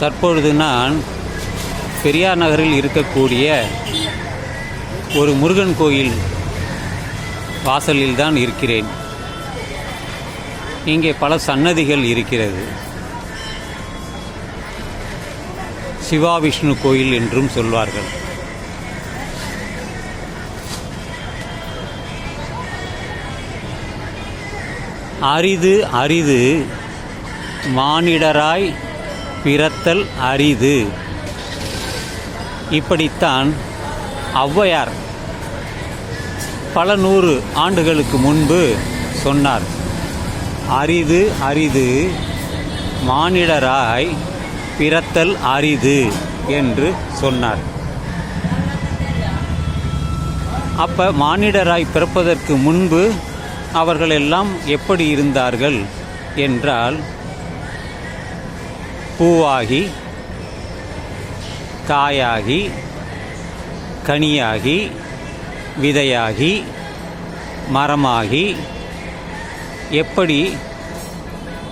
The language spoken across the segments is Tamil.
தற்பொழுது நான் பெரியார் நகரில் இருக்கக்கூடிய ஒரு முருகன் கோயில் வாசலில் தான் இருக்கிறேன். இங்கே பல சன்னதிகள் இருக்கிறது. சிவா விஷ்ணு கோயில் என்றும் சொல்வார்கள். அரிது அரிது மானிடராய் பிறத்தல் அரிது. இப்படித்தான் ஔவையார் பல நூறு ஆண்டுகளுக்கு முன்பு சொன்னார். அரிது அரிது மானிடராய் பிறத்தல் அரிது என்று சொன்னார். அப்போ மானிடராய் பிறப்பதற்கு முன்பு அவர்கள் எல்லாம் எப்படி இருந்தார்கள் என்றால் பூவாகி காயாகி கனியாகி விதையாகி மரமாகி எப்படி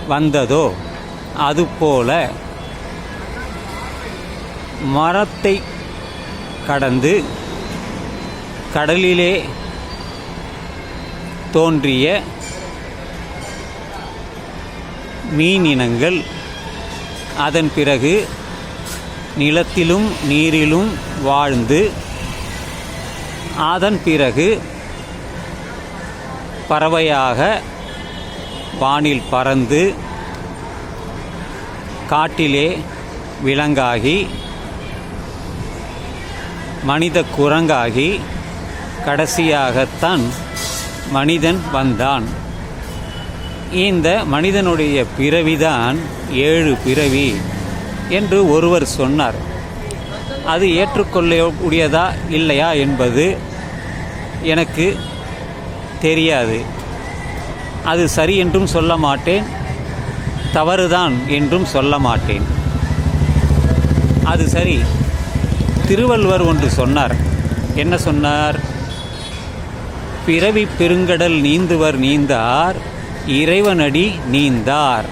வந்ததோ அதுபோல மரத்தை கடந்து கடலிலே தோன்றிய மீனினங்கள் அதன் பிறகு நிலத்திலும் நீரிலும் வாழ்ந்து அதன் பிறகு பறவையாக வானில் பறந்து காட்டிலே விலங்காகி மனித குரங்காகி கடைசியாகத்தான் மனிதன் வந்தான். இந்த மனிதனுடைய பிறவிதான் ஏழு பிறவி என்று ஒருவர் சொன்னார். அது ஏற்றுக்கொள்ளக்கூடியதா இல்லையா என்பது எனக்கு தெரியாது. அது சரி என்றும் சொல்ல மாட்டேன் தவறுதான் என்றும் சொல்ல மாட்டேன். அது சரி. திருவள்ளுவர் ஒன்று சொன்னார். என்ன சொன்னார்? பிறவி பெருங்கடல் நீந்துவர் நீந்தார் இறைவனடி நீந்தார்.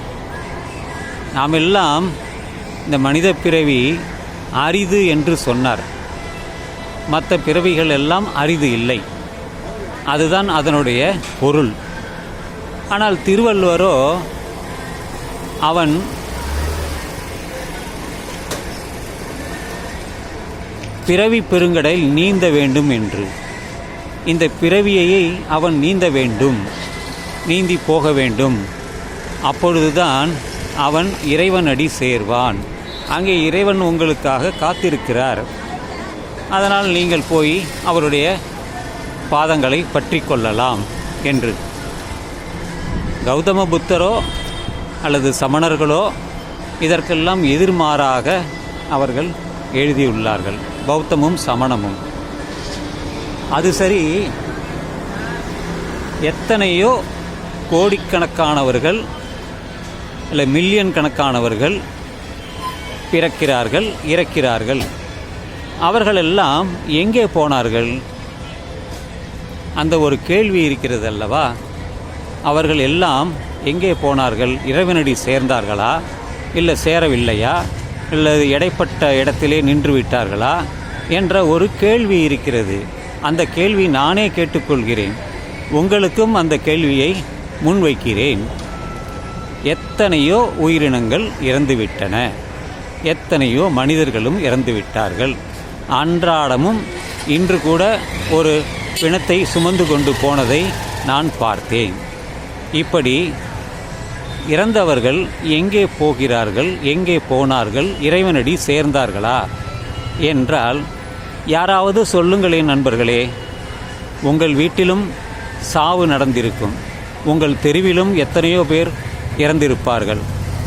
நாம் எல்லாம் இந்த மனித பிறவி அரிது என்று சொன்னார். மற்ற பிறவிகள் எல்லாம் அரிது இல்லை. அதுதான் அதனுடைய பொருள். ஆனால் திருவள்ளுவரோ அவன் பிறவி பெருங்கடலில் நீந்த வேண்டும் என்று. இந்த பிறவியையை அவன் நீந்த வேண்டும். நீந்தி போக வேண்டும். அப்பொழுதுதான் அவன் இறைவன் அடி சேர்வான். அங்கே இறைவன் உங்களுக்காக காத்திருக்கிறார். அதனால் நீங்கள் போய் அவருடைய பாதங்களை பற்றி கொள்ளலாம் என்று. கௌதம புத்தரோ அல்லது சமணர்களோ இதற்கெல்லாம் எதிர்மாறாக அவர்கள் எழுதியுள்ளார்கள். பௌத்தமும் சமணமும். அது சரி எத்தனையோ கோடிக்கணக்கானவர்கள் இல்லை மில்லியன் கணக்கானவர்கள் பிறக்கிறார்கள் இறக்கிறார்கள். அவர்களெல்லாம் எங்கே போனார்கள்? அந்த ஒரு கேள்வி இருக்கிறது அல்லவா அவர்கள் எல்லாம் எங்கே போனார்கள்? இறைவனடி சேர்ந்தார்களா? இல்லை சேரவில்லையா? இல்லை இடைப்பட்ட இடத்திலே நின்று விட்டார்களா என்ற ஒரு கேள்வி இருக்கிறது. அந்த கேள்வி நானே கேட்டுக்கொள்கிறேன். உங்களுக்கும் அந்த கேள்வியை முன்வைக்கிறேன். எத்தனையோ உயிரினங்கள் இறந்துவிட்டன. எத்தனையோ மனிதர்களும் இறந்துவிட்டார்கள். அன்றாடமும் இன்று கூட ஒரு பிணத்தை சுமந்து கொண்டு போனதை நான் பார்த்தேன். இப்படி இறந்தவர்கள் எங்கே போகிறார்கள் எங்கே போனார்கள் இறைவனடி சேர்ந்தார்களா என்றால் யாராவது சொல்லுங்களேன் நண்பர்களே உங்கள் வீட்டிலும் சாவு நடந்திருக்கும். உங்கள் தெருவிலும் எத்தனையோ பேர் இறந்திருப்பார்கள்.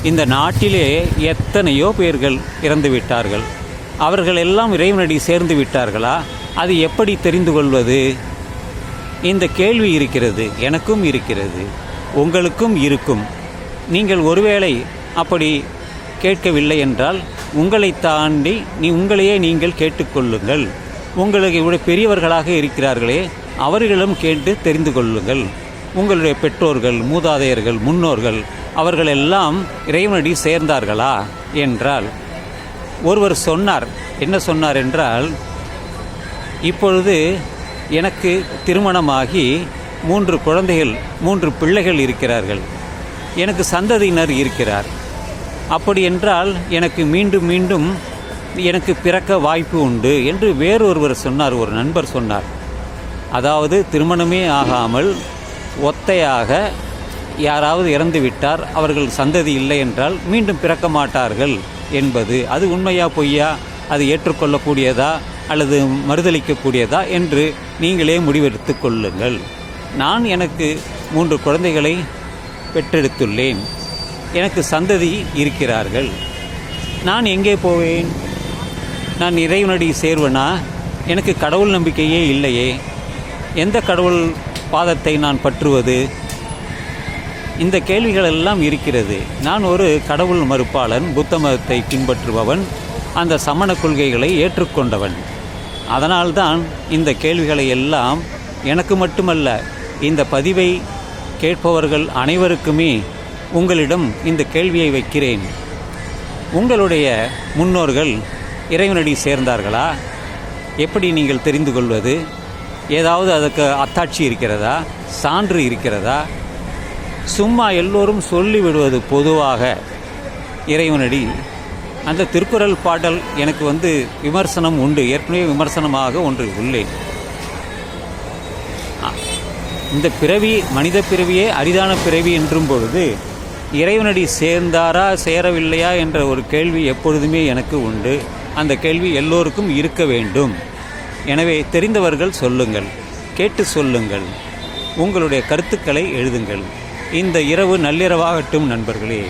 இந்த நாட்டிலே எத்தனையோ பேர்கள் இறந்து விட்டார்கள் அவர்கள் எல்லாம் இறைவனடி சேர்ந்து விட்டார்களா? அது எப்படி தெரிந்து கொள்வது? இந்த கேள்வி இருக்கிறது எனக்கும் இருக்கிறது உங்களுக்கும் இருக்கும். நீங்கள் ஒருவேளை அப்படி கேட்கவில்லை என்றால் உங்களை தாண்டி நீ உங்களையே நீங்கள் கேட்டுக்கொள்ளுங்கள் உங்களுக்கு இவ்வளோ பெரியவர்களாக இருக்கிறார்களே அவர்களும் கேட்டு தெரிந்து கொள்ளுங்கள். உங்களுடைய பெற்றோர்கள் மூதாதையர்கள் முன்னோர்கள் அவர்கள் எல்லாம் இறைவனடி சேர்ந்தார்களா என்றால் ஒருவர் சொன்னார். என்ன சொன்னார் என்றால் இப்பொழுது எனக்கு திருமணமாகி மூன்று குழந்தைகள் மூன்று பிள்ளைகள் இருக்கிறார்கள். எனக்கு சந்ததியினர் இருக்கிறார். அப்படி என்றால் எனக்கு மீண்டும் மீண்டும் எனக்கு பிறக்க வாய்ப்பு உண்டு என்று வேறொருவர் சொன்னார் ஒரு நண்பர் சொன்னார். அதாவது திருமணமே ஆகாமல் ஒத்தையாக யாராவது இறந்து விட்டார் அவர்கள் சந்ததி இல்லை என்றால் மீண்டும் பிறக்க மாட்டார்கள் என்பது அது உண்மையா பொய்யா அது ஏற்றுக்கொள்ளக்கூடியதா அல்லது மறுதளிக்கக்கூடியதா என்று நீங்களே முடிவெடுத்து கொள்ளுங்கள். நான் எனக்கு மூன்று குழந்தைகளை பெற்றெடுத்துள்ளேன். எனக்கு சந்ததி இருக்கிறார்கள். நான் எங்கே போவேன்? நான் இறைவனடி சேர்வனா? எனக்கு கடவுள் நம்பிக்கையே இல்லையே. எந்த கடவுள் பாதத்தை நான் பற்றுவது. இந்த கேள்விகள் எல்லாம் இருக்கிறது. நான் ஒரு கடவுள் மறுப்பாளன் புத்த மதத்தை பின்பற்றுபவன் அந்த சமண கொள்கைகளை ஏற்றுக்கொண்டவன். அதனால்தான் இந்த கேள்விகளை எல்லாம் எனக்கு மட்டுமல்ல இந்த பதிவை கேட்பவர்கள் அனைவருக்குமே உங்களிடம் இந்த கேள்வியை வைக்கிறேன். உங்களுடைய முன்னோர்கள் இறைவனடி சேர்ந்தார்களா? எப்படி நீங்கள் தெரிந்து கொள்வது? ஏதாவது அதுக்கு அத்தாட்சி இருக்கிறதா? சான்று இருக்கிறதா? சும்மா எல்லோரும் சொல்லிவிடுவது பொதுவாக. இறைவனடி அந்த திருக்குறள் பாடல் எனக்கு வந்து விமர்சனம் உண்டு. ஏற்கனவே விமர்சனமாக ஒன்று உள்ளேன். இந்த பிறவி மனித பிறவியே அரிதான பிறவி என்றும் பொழுது இறைவனடி சேர்ந்தாரா சேரவில்லையா என்ற ஒரு கேள்வி எப்பொழுதுமே எனக்கு உண்டு. அந்த கேள்வி எல்லோருக்கும் இருக்க வேண்டும். எனவே தெரிந்தவர்கள் சொல்லுங்கள் கேட்டு சொல்லுங்கள் உங்களுடைய கருத்துக்களை எழுதுங்கள். இந்த இரவு நள்ளிரவாகட்டும் நண்பர்களே.